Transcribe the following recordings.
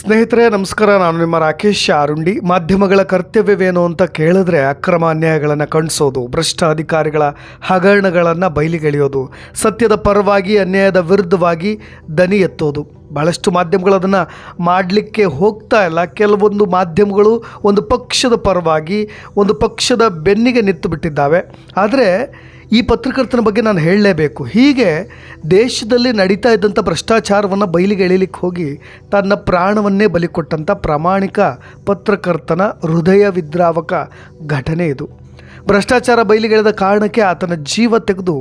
ಸ್ನೇಹಿತರೆ, ನಮಸ್ಕಾರ. ನಾನು ನಿಮ್ಮ ರಾಕೇಶ್ ಅರುಂಡಿ. ಮಾಧ್ಯಮಗಳ ಕರ್ತವ್ಯವೇನು ಅಂತ ಕೇಳಿದ್ರೆ ಅಕ್ರಮ ಅನ್ಯಾಯಗಳನ್ನು ಕಣಿಸೋದು ಭ್ರಷ್ಟ ಅಧಿಕಾರಿಗಳ ಹಗರಣಗಳನ್ನು ಬಯಲಿಗೆಳೆಯೋದು ಸತ್ಯದ ಪರವಾಗಿ ಅನ್ಯಾಯದ ವಿರುದ್ಧವಾಗಿ ದನಿ ಎತ್ತೋದು. ಭಾಳಷ್ಟು ಮಾಧ್ಯಮಗಳು ಅದನ್ನು ಮಾಡಲಿಕ್ಕೆ ಹೋಗ್ತಾ ಇಲ್ಲ. ಕೆಲವೊಂದು ಮಾಧ್ಯಮಗಳು ಒಂದು ಪಕ್ಷದ ಪರವಾಗಿ ಒಂದು ಪಕ್ಷದ ಬೆನ್ನಿಗೆ ನಿಂತು ಬಿಟ್ಟಿದ್ದಾವೆ. ಆದರೆ ಈ ಪತ್ರಕರ್ತನ ಬಗ್ಗೆ ನಾನು ಹೇಳಲೇಬೇಕು. ಹೀಗೆ ದೇಶದಲ್ಲಿ ನಡೀತಾ ಇದ್ದಂಥ ಭ್ರಷ್ಟಾಚಾರವನ್ನು ಬಯಲಿಗೆ ಎಳಿಲಿಕ್ಕೆ ಹೋಗಿ ತನ್ನ ಪ್ರಾಣವನ್ನೇ ಬಲಿ ಕೊಟ್ಟಂಥ ಪ್ರಾಮಾಣಿಕ ಪತ್ರಕರ್ತನ ಹೃದಯ ವಿದ್ರಾವಕ ಘಟನೆ ಇದು. ಭ್ರಷ್ಟಾಚಾರ ಬಯಲಿಗೆಳೆದ ಕಾರಣಕ್ಕೆ ಆತನ ಜೀವ ತೆಗೆದು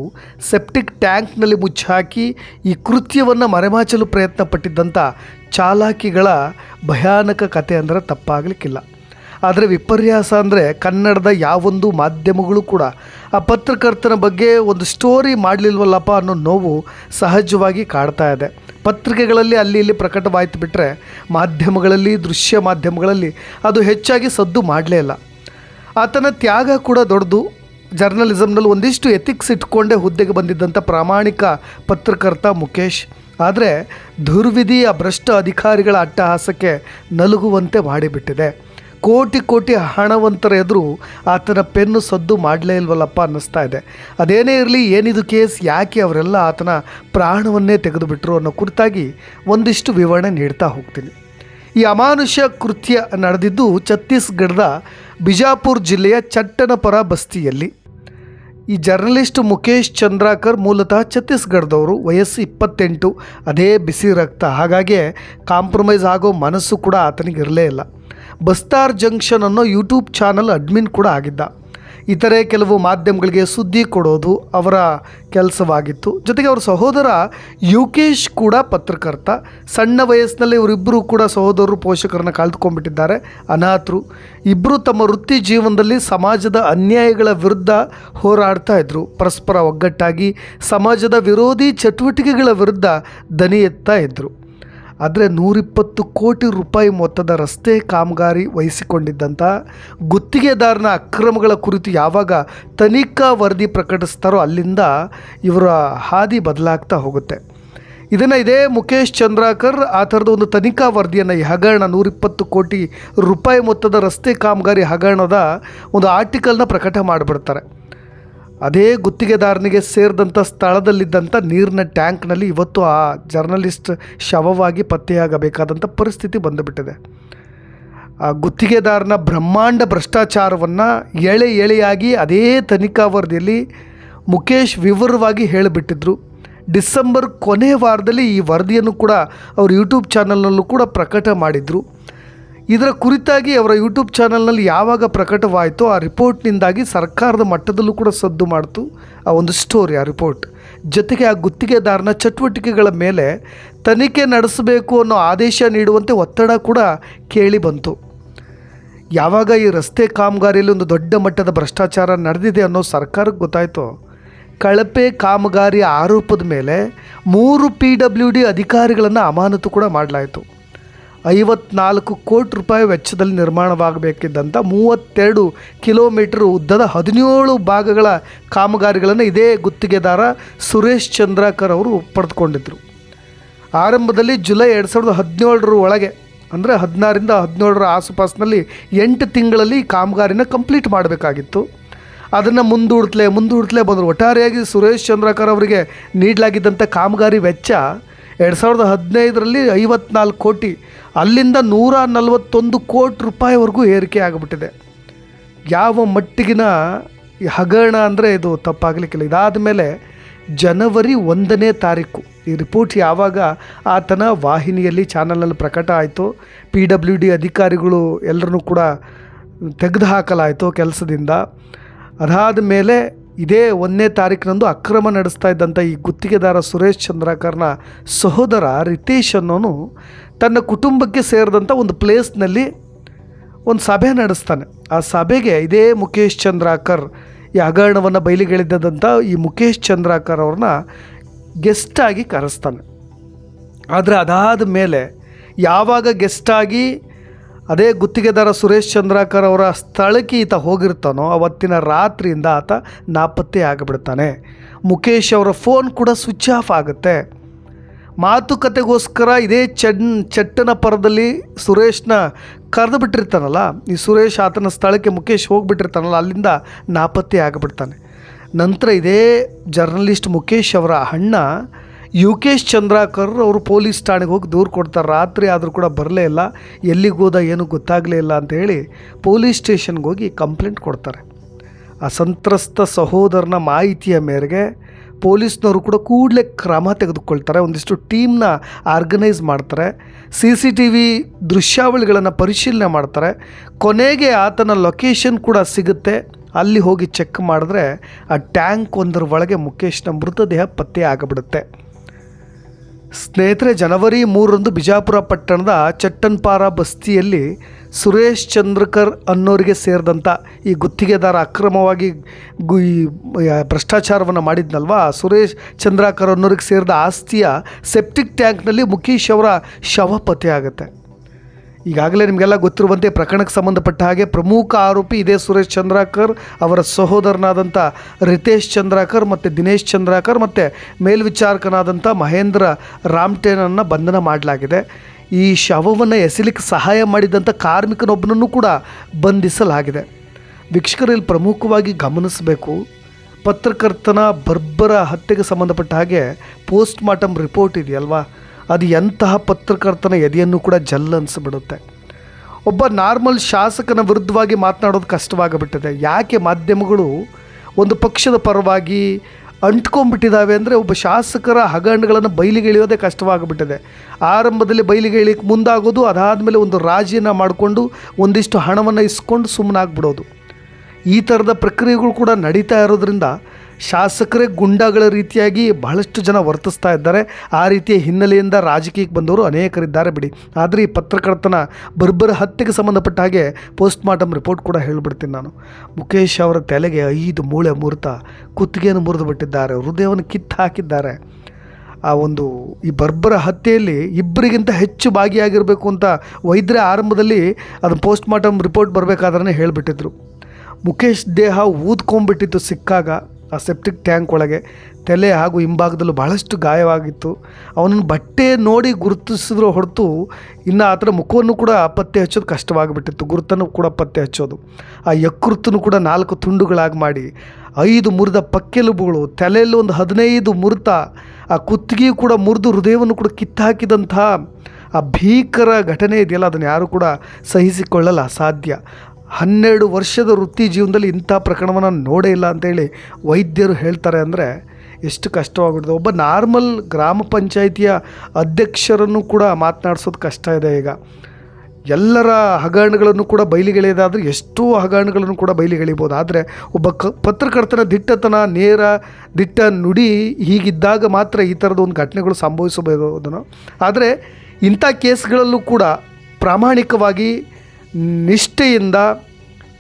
ಸೆಪ್ಟಿಕ್ ಟ್ಯಾಂಕ್ನಲ್ಲಿ ಮುಚ್ಚಾಕಿ ಈ ಕೃತ್ಯವನ್ನು ಮರೆಮಾಚಲು ಪ್ರಯತ್ನ ಪಟ್ಟಿದ್ದಂಥ ಚಾಲಾಕಿಗಳ ಭಯಾನಕ ಕತೆ ಅಂದರೆ ತಪ್ಪಾಗಲಿಕ್ಕಿಲ್ಲ. ಆದರೆ ವಿಪರ್ಯಾಸ ಅಂದರೆ ಕನ್ನಡದ ಯಾವೊಂದು ಮಾಧ್ಯಮಗಳು ಕೂಡ ಆ ಪತ್ರಕರ್ತನ ಬಗ್ಗೆ ಒಂದು ಸ್ಟೋರಿ ಮಾಡಲಿಲ್ವಲ್ಲಪ್ಪ ಅನ್ನೋ ನೋವು ಸಹಜವಾಗಿ ಕಾಡ್ತಾ ಇದೆ. ಪತ್ರಿಕೆಗಳಲ್ಲಿ ಅಲ್ಲಿ ಇಲ್ಲಿ ಪ್ರಕಟವಾಯ್ತು ಬಿಟ್ಟರೆ ಮಾಧ್ಯಮಗಳಲ್ಲಿ, ದೃಶ್ಯ ಮಾಧ್ಯಮಗಳಲ್ಲಿ ಅದು ಹೆಚ್ಚಾಗಿ ಸದ್ದು ಮಾಡಲೇ ಇಲ್ಲ. ಆತನ ತ್ಯಾಗ ಕೂಡ ದೊಡ್ಡದು. ಜರ್ನಲಿಸಮ್ನಲ್ಲಿ ಒಂದಿಷ್ಟು ಎಥಿಕ್ಸ್ ಇಟ್ಕೊಂಡೇ ಹುದ್ದೆಗೆ ಬಂದಿದ್ದಂಥ ಪ್ರಾಮಾಣಿಕ ಪತ್ರಕರ್ತ ಮುಖೇಶ್ ಆದರೆ ದುರ್ವಿಧಿಯ ಭ್ರಷ್ಟ ಅಧಿಕಾರಿಗಳ ಅಟ್ಟಹಾಸಕ್ಕೆ ನಲುಗುವಂತೆ ಮಾಡಿಬಿಟ್ಟಿದೆ. ಕೋಟಿ ಕೋಟಿ ಹಣವಂತರ ಎದುರು ಆತನ ಪೆನ್ನು ಸದ್ದು ಮಾಡಲೇ ಇಲ್ವಲ್ಲಪ್ಪ ಅನ್ನಿಸ್ತಾ ಇದೆ. ಅದೇನೇ ಇರಲಿ, ಏನಿದು ಕೇಸ್, ಯಾಕೆ ಅವರೆಲ್ಲ ಆತನ ಪ್ರಾಣವನ್ನೇ ತೆಗೆದುಬಿಟ್ರು ಅನ್ನೋ ಕುರಿತಾಗಿ ಒಂದಿಷ್ಟು ವಿವರಣೆ ನೀಡ್ತಾ ಹೋಗ್ತೀನಿ. ಈ ಅಮಾನುಷ್ಯ ಕೃತ್ಯ ನಡೆದಿದ್ದು ಛತ್ತೀಸ್ಗಢದ ಬಿಜಾಪುರ ಜಿಲ್ಲೆಯ ಚಟ್ಟನಪರ ಬಸ್ತಿಯಲ್ಲಿ ಈ ಜರ್ನಲಿಸ್ಟ್ ಮುಖೇಶ್ ಚಂದ್ರಾಕರ್ ಮೂಲತಃ ಛತ್ತೀಸ್ಗಢದವರು ವಯಸ್ಸು ಇಪ್ಪತ್ತೆಂಟು, ಅದೇ ಬಿಸಿ ರಕ್ತ. ಹಾಗಾಗಿ ಕಾಂಪ್ರಮೈಸ್ ಆಗೋ ಮನಸ್ಸು ಕೂಡ ಆತನಿಗೆ ಇರಲೇ ಇಲ್ಲ. ಬಸ್ತಾರ್ ಜಂಕ್ಷನ್ ಅನ್ನೋ ಯೂಟ್ಯೂಬ್ ಚಾನಲ್ ಅಡ್ಮಿನ್ ಕೂಡ ಆಗಿದ್ದ. ಇತರೆ ಕೆಲವು ಮಾಧ್ಯಮಗಳಿಗೆ ಸುದ್ದಿ ಕೊಡೋದು ಅವರ ಕೆಲಸವಾಗಿತ್ತು. ಜೊತೆಗೆ ಅವರ ಸಹೋದರ ಯುಕೇಶ್ ಕೂಡ ಪತ್ರಕರ್ತ. ಸಣ್ಣ ವಯಸ್ಸಿನಲ್ಲಿ ಇವರಿಬ್ಬರು ಕೂಡ ಸಹೋದರರು ಪೋಷಕರನ್ನು ಕಳೆದುಕೊಂಡ್ಬಿಟ್ಟಿದ್ದಾರೆ. ಅನಾಥರು. ಇಬ್ಬರು ತಮ್ಮ ವೃತ್ತಿ ಜೀವನದಲ್ಲಿ ಸಮಾಜದ ಅನ್ಯಾಯಗಳ ವಿರುದ್ಧ ಹೋರಾಡ್ತಾ ಇದ್ದರು ಪರಸ್ಪರ ಒಗ್ಗಟ್ಟಾಗಿ ಸಮಾಜದ ವಿರೋಧಿ ಚಟುವಟಿಕೆಗಳ ವಿರುದ್ಧ ದನಿ ಎತ್ತಾ ಇದ್ದರು ಆದರೆ ನೂರಿಪ್ಪತ್ತು ಕೋಟಿ ರೂಪಾಯಿ ಮೊತ್ತದ ರಸ್ತೆ ಕಾಮಗಾರಿ ವಹಿಸಿಕೊಂಡಿದ್ದಂಥ ಗುತ್ತಿಗೆದಾರನ ಅಕ್ರಮಗಳ ಕುರಿತು ಯಾವಾಗ ತನಿಖಾ ವರದಿ ಪ್ರಕಟಿಸ್ತಾರೋ ಅಲ್ಲಿಂದ ಇವರ ಹಾದಿ ಬದಲಾಗ್ತಾ ಹೋಗುತ್ತೆ. ಇದನ್ನು ಇದೇ ಮುಖೇಶ್ ಚಂದ್ರಾಕರ್, ಆ ಥರದ ಒಂದು ತನಿಖಾ ವರದಿಯನ್ನು ಈ ಹಗರಣ ನೂರಿಪ್ಪತ್ತು ಕೋಟಿ ರೂಪಾಯಿ ಮೊತ್ತದ ರಸ್ತೆ ಕಾಮಗಾರಿ ಹಗರಣದ ಒಂದು ಆರ್ಟಿಕಲ್ನ ಪ್ರಕಟ ಮಾಡಿಬಿಡ್ತಾರೆ. ಅದೇ ಗುತ್ತಿಗೆದಾರನಿಗೆ ಸೇರಿದಂಥ ಸ್ಥಳದಲ್ಲಿದ್ದಂಥ ನೀರಿನ ಟ್ಯಾಂಕ್ನಲ್ಲಿ ಇವತ್ತು ಆ ಜರ್ನಲಿಸ್ಟ್ ಶವವಾಗಿ ಪತ್ತೆಯಾಗಬೇಕಾದಂಥ ಪರಿಸ್ಥಿತಿ ಬಂದುಬಿಟ್ಟಿದೆ. ಆ ಗುತ್ತಿಗೆದಾರನ ಬ್ರಹ್ಮಾಂಡ ಭ್ರಷ್ಟಾಚಾರವನ್ನು ಎಳೆ ಎಳೆಯಾಗಿ ಅದೇ ತನಿಖಾ ವರದಿಯಲ್ಲಿ ಮುಖೇಶ್ ವಿವರವಾಗಿ ಹೇಳಿಬಿಟ್ಟಿದ್ರು. ಡಿಸೆಂಬರ್ ಕೊನೆಯ ವಾರದಲ್ಲಿ ಈ ವರದಿಯನ್ನು ಕೂಡ ಅವರು ಯೂಟ್ಯೂಬ್ ಚಾನಲ್ನಲ್ಲೂ ಕೂಡ ಪ್ರಕಟ ಮಾಡಿದರು. ಇದರ ಕುರಿತಾಗಿ ಅವರ ಯೂಟ್ಯೂಬ್ ಚಾನಲ್ನಲ್ಲಿ ಯಾವಾಗ ಪ್ರಕಟವಾಯಿತೋ ಆ ರಿಪೋರ್ಟ್ನಿಂದಾಗಿ ಸರ್ಕಾರದ ಮಟ್ಟದಲ್ಲೂ ಕೂಡ ಸದ್ದು ಮಾಡ್ತು ಆ ಒಂದು ಸ್ಟೋರಿ, ಆ ರಿಪೋರ್ಟ್. ಜೊತೆಗೆ ಆ ಗುತ್ತಿಗೆದಾರನ ಚಟುವಟಿಕೆಗಳ ಮೇಲೆ ತನಿಖೆ ನಡೆಸಬೇಕು ಅನ್ನೋ ಆದೇಶ ನೀಡುವಂತೆ ಒತ್ತಡ ಕೂಡ ಕೇಳಿ ಬಂತು. ಯಾವಾಗ ಈ ರಸ್ತೆ ಕಾಮಗಾರಿಯಲ್ಲಿ ಒಂದು ದೊಡ್ಡ ಮಟ್ಟದ ಭ್ರಷ್ಟಾಚಾರ ನಡೆದಿದೆ ಅನ್ನೋ ಸರ್ಕಾರಕ್ಕೆ ಗೊತ್ತಾಯಿತು? ಕಳಪೆ ಕಾಮಗಾರಿ ಆರೋಪದ ಮೇಲೆ ಮೂರು ಪಿ ಡಬ್ಲ್ಯೂ ಡಿ ಅಧಿಕಾರಿಗಳನ್ನು ಅಮಾನತು ಕೂಡ ಮಾಡಲಾಯಿತು. ಐವತ್ನಾಲ್ಕು ಕೋಟಿ ರೂಪಾಯಿ ವೆಚ್ಚದಲ್ಲಿ ನಿರ್ಮಾಣವಾಗಬೇಕಿದ್ದಂಥ ಮೂವತ್ತೆರಡು ಕಿಲೋಮೀಟರ್ ಉದ್ದದ ಹದಿನೇಳು ಭಾಗಗಳ ಕಾಮಗಾರಿಗಳನ್ನು ಇದೇ ಗುತ್ತಿಗೆದಾರ ಸುರೇಶ್ ಚಂದ್ರಾಕರ್ ಅವರು ಪಡೆದುಕೊಂಡಿದ್ದರು ಆರಂಭದಲ್ಲಿ ಜುಲೈ ಎರಡು ಸಾವಿರದ ಹದಿನೇಳರ ಒಳಗೆ, ಅಂದರೆ ಹದಿನಾರಿಂದ ಹದಿನೇಳರ ಆಸುಪಾಸಿನಲ್ಲಿ ಎಂಟು ತಿಂಗಳಲ್ಲಿ ಕಾಮಗಾರಿನ ಕಂಪ್ಲೀಟ್ ಮಾಡಬೇಕಾಗಿತ್ತು. ಅದನ್ನು ಮುಂದೂಡ್ತಲೇ ಮುಂದೂಡ್ತಲೇ ಬಂದರು. ಒಟ್ಟಾರೆಯಾಗಿ ಸುರೇಶ್ ಚಂದ್ರಕರ್ ಅವರಿಗೆ ನೀಡಲಾಗಿದ್ದಂಥ ಕಾಮಗಾರಿ ವೆಚ್ಚ ಎರಡು ಸಾವಿರದ ಹದಿನೈದರಲ್ಲಿ ಐವತ್ನಾಲ್ಕು ಕೋಟಿ, ಅಲ್ಲಿಂದ ನೂರ ನಲವತ್ತೊಂದು ಕೋಟಿ ರೂಪಾಯಿವರೆಗೂ ಏರಿಕೆ ಆಗಿಬಿಟ್ಟಿದೆ. ಯಾವ ಮಟ್ಟಿಗಿನ ಹಗರಣ ಅಂದರೆ ಇದು ತಪ್ಪಾಗಲಿಕ್ಕಿಲ್ಲ. ಇದಾದ ಮೇಲೆ ಜನವರಿ ಒಂದನೇ ತಾರೀಕು, ಈ ರಿಪೋರ್ಟ್ ಯಾವಾಗ ಆತನ ವಾಹಿನಿಯಲ್ಲಿ ಚಾನಲಲ್ಲಿ ಪ್ರಕಟ ಆಯಿತು. ಪಿ ಡಬ್ಲ್ಯೂ ಡಿ ಅಧಿಕಾರಿಗಳು ಎಲ್ಲರನ್ನೂ ಕೂಡ ತೆಗೆದು ಹಾಕಲಾಯಿತು ಕೆಲಸದಿಂದ. ಅದಾದ ಮೇಲೆ ಇದೇ ಒಂದನೇ ತಾರೀಕಿನಂದು ಅಕ್ರಮ ನಡೆಸ್ತಾ ಇದ್ದಂಥ ಈ ಗುತ್ತಿಗೆದಾರ ಸುರೇಶ್ ಚಂದ್ರಾಕರ್ನ ಸಹೋದರ ರಿತೇಶ್ ಅನ್ನೋನು ತನ್ನ ಕುಟುಂಬಕ್ಕೆ ಸೇರಿದಂಥ ಒಂದು ಪ್ಲೇಸ್ನಲ್ಲಿ ಒಂದು ಸಭೆ ನಡೆಸ್ತಾನೆ. ಆ ಸಭೆಗೆ ಇದೇ ಮುಖೇಶ್ ಚಂದ್ರಾಕರ್ ಈ ಹಗರಣವನ್ನು ಬಯಲಿಗೆಳೆದಂಥ ಈ ಮುಖೇಶ್ ಚಂದ್ರಾಕರ್ ಅವ್ರನ್ನ ಗೆಸ್ಟಾಗಿ ಕರೆಸ್ತಾನೆ. ಆದರೆ ಅದಾದ ಮೇಲೆ ಯಾವಾಗ ಗೆಸ್ಟಾಗಿ ಅದೇ ಗುತ್ತಿಗೆದಾರ ಸುರೇಶ್ ಚಂದ್ರಾಕರ್ ಅವರ ಸ್ಥಳಕ್ಕೆ ಈತ ಹೋಗಿರ್ತಾನೋ, ಅವತ್ತಿನ ರಾತ್ರಿಯಿಂದ ಆತ ನಾಪತ್ತೆ ಆಗಿಬಿಡ್ತಾನೆ. ಮುಖೇಶ್ ಅವರ ಫೋನ್ ಕೂಡ ಸ್ವಿಚ್ ಆಫ್ ಆಗುತ್ತೆ. ಮಾತುಕತೆಗೋಸ್ಕರ ಇದೇ ಚಡ್ ಚಟ್ಟನ ಪರದಲ್ಲಿ ಸುರೇಶ್ನ ಕರೆದು ಬಿಟ್ಟಿರ್ತಾನಲ್ಲ ಈ ಸುರೇಶ್ ಆತನ ಸ್ಥಳಕ್ಕೆ ಮುಖೇಶ್ ಹೋಗಿಬಿಟ್ಟಿರ್ತಾನಲ್ಲ, ಅಲ್ಲಿಂದ ನಾಪತ್ತೆ ಆಗಿಬಿಡ್ತಾನೆ. ನಂತರ ಇದೇ ಜರ್ನಲಿಸ್ಟ್ ಮುಖೇಶ್ ಅವರ ಅಣ್ಣ ಯುಕೇಶ್ ಚಂದ್ರಾಕರ್ ಅವರು ಪೊಲೀಸ್ ಠಾಣೆಗೆ ಹೋಗಿ ದೂರು ಕೊಡ್ತಾರೆ. ರಾತ್ರಿ ಆದರೂ ಕೂಡ ಬರಲೇ ಇಲ್ಲ. ಎಲ್ಲಿಗೆ ಹೋದ ಏನೂ ಗೊತ್ತಾಗಲೇ ಇಲ್ಲ ಅಂತ ಹೇಳಿ ಪೊಲೀಸ್ ಸ್ಟೇಷನ್ಗೆ ಹೋಗಿ ಕಂಪ್ಲೇಂಟ್ ಕೊಡ್ತಾರೆ. ಆ ಸಂತ್ರಸ್ತ ಸಹೋದರನ ಮಾಹಿತಿಯ ಮೇರೆಗೆ ಪೊಲೀಸ್ನವರು ಕೂಡ ಕೂಡಲೇ ಕ್ರಮ ತೆಗೆದುಕೊಳ್ತಾರೆ. ಒಂದಿಷ್ಟು ಟೀಮ್ನ ಆರ್ಗನೈಸ್ ಮಾಡ್ತಾರೆ. ಸಿ ಸಿ ಟಿ ವಿ ದೃಶ್ಯಾವಳಿಗಳನ್ನು ಪರಿಶೀಲನೆ ಮಾಡ್ತಾರೆ. ಕೊನೆಗೆ ಆತನ ಲೊಕೇಶನ್ ಕೂಡ ಸಿಗುತ್ತೆ. ಅಲ್ಲಿ ಹೋಗಿ ಚೆಕ್ ಮಾಡಿದ್ರೆ ಆ ಟ್ಯಾಂಕ್ ಒಂದರ ಒಳಗೆ ಮುಖೇಶ್ನ ಮೃತದೇಹ ಪತ್ತೆ ಆಗಿಬಿಡುತ್ತೆ. ಸ್ನೇಹಿತರೆ, ಜನವರಿ ಮೂರರಂದು ಬಿಜಾಪುರ ಪಟ್ಟಣದ ಚಟ್ಟನ್ಪಾರ ಬಸ್ತಿಯಲ್ಲಿ ಸುರೇಶ್ ಚಂದ್ರಕರ್ ಅನ್ನೋರಿಗೆ ಸೇರಿದಂಥ ಈ ಗುತ್ತಿಗೆದಾರ ಅಕ್ರಮವಾಗಿ ಗು ಭ್ರಷ್ಟಾಚಾರವನ್ನು ಮಾಡಿದ್ನಲ್ವಾ? ಸುರೇಶ್ ಚಂದ್ರಕರ್ ಅನ್ನೋರಿಗೆ ಸೇರಿದ ಆಸ್ತಿಯ ಸೆಪ್ಟಿಕ್ ಟ್ಯಾಂಕ್ನಲ್ಲಿ ಮುಖೇಶ್ ಅವರ ಶವ ಪತ್ತೆ ಈಗಾಗಲೇ ನಿಮಗೆಲ್ಲ ಗೊತ್ತಿರುವಂತೆ ಪ್ರಕರಣಕ್ಕೆ ಸಂಬಂಧಪಟ್ಟ ಹಾಗೆ ಪ್ರಮುಖ ಆರೋಪಿ ಇದೇ ಸುರೇಶ್ ಚಂದ್ರಾಕರ್, ಅವರ ಸಹೋದರನಾದಂಥ ರಿತೇಶ್ ಚಂದ್ರಾಕರ್ ಮತ್ತು ದಿನೇಶ್ ಚಂದ್ರಾಕರ್ ಮತ್ತು ಮೇಲ್ವಿಚಾರಕನಾದಂಥ ಮಹೇಂದ್ರ ರಾಮ್ಟೇನನ್ನು ಬಂಧನ ಮಾಡಲಾಗಿದೆ. ಈ ಶವವನ್ನು ಎಸಿಲಿಕ್ಕೆ ಸಹಾಯ ಮಾಡಿದಂಥ ಕಾರ್ಮಿಕನೊಬ್ಬನನ್ನು ಕೂಡ ಬಂಧಿಸಲಾಗಿದೆ. ವೀಕ್ಷಕರಲ್ಲಿ ಪ್ರಮುಖವಾಗಿ ಗಮನಿಸಬೇಕು. ಪತ್ರಕರ್ತನ ಬರ್ಬರ ಹತ್ಯೆಗೆ ಸಂಬಂಧಪಟ್ಟ ಹಾಗೆ ಪೋಸ್ಟ್ ಮಾರ್ಟಮ್ ರಿಪೋರ್ಟ್ ಇದೆಯಲ್ವಾ? ಅದು ಎಂತಹ ಪತ್ರಕರ್ತನ ಎದೆಯನ್ನು ಕೂಡ ಜಲ್ ಅನಿಸ್ಬಿಡುತ್ತೆ. ಒಬ್ಬ ನಾರ್ಮಲ್ ಶಾಸಕನ ವಿರುದ್ಧವಾಗಿ ಮಾತನಾಡೋದು ಕಷ್ಟವಾಗಿಬಿಟ್ಟಿದೆ. ಯಾಕೆ ಮಾಧ್ಯಮಗಳು ಒಂದು ಪಕ್ಷದ ಪರವಾಗಿ ಅಂಟ್ಕೊಂಡ್ಬಿಟ್ಟಿದ್ದಾವೆ ಅಂದರೆ ಒಬ್ಬ ಶಾಸಕರ ಹಗರಣಗಳನ್ನು ಬಯಲಿಗೆ ಇಳಿಯೋದೇ ಕಷ್ಟವಾಗಿಬಿಟ್ಟಿದೆ. ಆರಂಭದಲ್ಲಿ ಬಯಲಿಗೆ ಇಳಿಯಕ್ಕೆ ಮುಂದಾಗೋದು, ಅದಾದಮೇಲೆ ಒಂದು ರಾಜಿಯನ್ನು ಮಾಡಿಕೊಂಡು ಒಂದಿಷ್ಟು ಹಣವನ್ನು ಇಸ್ಕೊಂಡು ಸುಮ್ಮನಾಗ್ಬಿಡೋದು ಈ ಥರದ ಪ್ರಕ್ರಿಯೆಗಳು ಕೂಡ ನಡೀತಾ ಇರೋದ್ರಿಂದ ಶಾಸಕರೇ ಗುಂಡಾಗಳ ರೀತಿಯಾಗಿ ಬಹಳಷ್ಟು ಜನ ವರ್ತಿಸ್ತಾ ಇದ್ದಾರೆ. ಆ ರೀತಿಯ ಹಿನ್ನೆಲೆಯಿಂದ ರಾಜಕೀಯಕ್ಕೆ ಬಂದವರು ಅನೇಕರಿದ್ದಾರೆ ಬಿಡಿ. ಆದರೆ ಈ ಪತ್ರಕರ್ತನ ಬರ್ಬರ ಹತ್ಯೆಗೆ ಸಂಬಂಧಪಟ್ಟ ಹಾಗೆ ಪೋಸ್ಟ್ ಮಾರ್ಟಮ್ ರಿಪೋರ್ಟ್ ಕೂಡ ಹೇಳಿಬಿಡ್ತೀನಿ ನಾನು. ಮುಖೇಶ್ ಅವರ ತಲೆಗೆ ಐದು ಮೂಳೆ ಮುರಿತ ಕುತ್ತಿಗೆಯನ್ನು ಮುರಿದು ಬಿಟ್ಟಿದ್ದಾರೆ. ಹೃದಯವನ್ನು ಕಿತ್ತು ಹಾಕಿದ್ದಾರೆ. ಆ ಒಂದು ಈ ಬರ್ಬರ ಹತ್ಯೆಯಲ್ಲಿ ಇಬ್ಬರಿಗಿಂತ ಹೆಚ್ಚು ಭಾಗಿಯಾಗಿರಬೇಕು ಅಂತ ವೈದ್ಯರ ಆರಂಭದಲ್ಲಿ ಅದು ಪೋಸ್ಟ್ ಮಾರ್ಟಮ್ ರಿಪೋರ್ಟ್ ಬರಬೇಕಾದ್ರೆ ಹೇಳಿಬಿಟ್ಟಿದ್ರು. ಮುಖೇಶ್ ದೇಹ ಊದ್ಕೊಂಡ್ಬಿಟ್ಟಿತ್ತು ಸಿಕ್ಕಾಗ ಆ ಸೆಪ್ಟಿಕ್ ಟ್ಯಾಂಕ್ ಒಳಗೆ ತಲೆ ಹಾಗೂ ಹಿಂಭಾಗದಲ್ಲೂ ಬಹಳಷ್ಟು ಗಾಯವಾಗಿತ್ತು. ಅವನನ್ನು ಬಟ್ಟೆ ನೋಡಿ ಗುರುತಿಸಿದ್ರು ಹೊರತು ಇನ್ನು ಆತನ ಮುಖವನ್ನು ಕೂಡ ಪತ್ತೆ ಹಚ್ಚೋದು ಕಷ್ಟವಾಗಿಬಿಟ್ಟಿತ್ತು. ಗುರುತನ್ನು ಕೂಡ ಪತ್ತೆ ಹಚ್ಚೋದು. ಆ ಯಕೃತನ್ನು ಕೂಡ ನಾಲ್ಕು ತುಂಡುಗಳಾಗಿ ಮಾಡಿ ಐದು ಮುರಿದ ಪಕ್ಕೆಲುಬುಗಳು, ತಲೆಯಲ್ಲಿ ಒಂದು ಹದಿನೈದು ಮುರಿತ, ಆ ಕುತ್ತಿಗೆಯು ಕೂಡ ಮುರಿದು ಹೃದಯವನ್ನು ಕೂಡ ಕಿತ್ತಾಕಿದಂತಹ ಆ ಭೀಕರ ಘಟನೆ ಇದೆಯಲ್ಲ, ಅದನ್ನು ಯಾರೂ ಕೂಡ ಸಹಿಸಿಕೊಳ್ಳಲು ಅಸಾಧ್ಯ. ಹನ್ನೆರಡು ವರ್ಷದ ವೃತ್ತಿ ಜೀವನದಲ್ಲಿ ಇಂಥ ಪ್ರಕರಣವನ್ನು ನೋಡೇ ಇಲ್ಲ ಅಂತೇಳಿ ವೈದ್ಯರು ಹೇಳ್ತಾರೆ ಅಂದರೆ ಎಷ್ಟು ಕಷ್ಟವಾಗಿಬಿಡ್ತದೆ. ಒಬ್ಬ ನಾರ್ಮಲ್ ಗ್ರಾಮ ಪಂಚಾಯಿತಿಯ ಅಧ್ಯಕ್ಷರನ್ನು ಕೂಡ ಮಾತನಾಡಿಸೋದು ಕಷ್ಟ ಇದೆ ಈಗ. ಎಲ್ಲರ ಹಗರಣಗಳನ್ನು ಕೂಡ ಬಯಲಿಗೆಳೆಯೋದಾದರೆ ಎಷ್ಟೋ ಹಗರಣಗಳನ್ನು ಕೂಡ ಬಯಲಿಗೆಳಿಬೋದು ಆದರೆ ಒಬ್ಬ ಕ ಪತ್ರಕರ್ತನ ದಿಟ್ಟತನ, ನೇರ ದಿಟ್ಟ ನುಡಿ ಹೀಗಿದ್ದಾಗ ಮಾತ್ರ ಈ ಥರದ ಒಂದು ಘಟನೆಗಳು ಸಂಭವಿಸಬಹುದು ಆದರೆ ಇಂಥ ಕೇಸ್ಗಳಲ್ಲೂ ಕೂಡ ಪ್ರಾಮಾಣಿಕವಾಗಿ ನಿಷ್ಠೆಯಿಂದ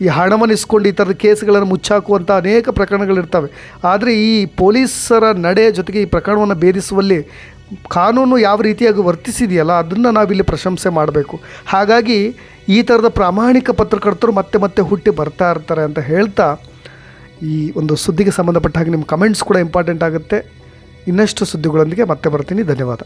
ಈ ಹಣವನ್ನು ಇಸ್ಕೊಂಡು ಈ ಥರದ ಕೇಸ್ಗಳನ್ನು ಮುಚ್ಚಾಕುವಂಥ ಅನೇಕ ಪ್ರಕರಣಗಳಿರ್ತವೆ. ಆದರೆ ಈ ಪೊಲೀಸರ ನಡೆ ಜೊತೆಗೆ ಈ ಪ್ರಕರಣವನ್ನು ಭೇದಿಸುವಲ್ಲಿ ಕಾನೂನು ಯಾವ ರೀತಿಯಾಗಿ ವರ್ತಿಸಿದೆಯಲ್ಲ, ಅದನ್ನು ನಾವಿಲ್ಲಿ ಪ್ರಶಂಸೆ ಮಾಡಬೇಕು. ಹಾಗಾಗಿ ಈ ಥರದ ಪ್ರಾಮಾಣಿಕ ಪತ್ರಕರ್ತರು ಮತ್ತೆ ಮತ್ತೆ ಹುಟ್ಟಿ ಬರ್ತಾ ಇರ್ತಾರೆ ಅಂತ ಹೇಳ್ತಾ ಈ ಒಂದು ಸುದ್ದಿಗೆ ಸಂಬಂಧಪಟ್ಟ ಹಾಗೆ ನಿಮ್ಮ ಕಮೆಂಟ್ಸ್ ಕೂಡ ಇಂಪಾರ್ಟೆಂಟ್ ಆಗುತ್ತೆ. ಇನ್ನಷ್ಟು ಸುದ್ದಿಗಳೊಂದಿಗೆ ಮತ್ತೆ ಬರ್ತೀನಿ. ಧನ್ಯವಾದ.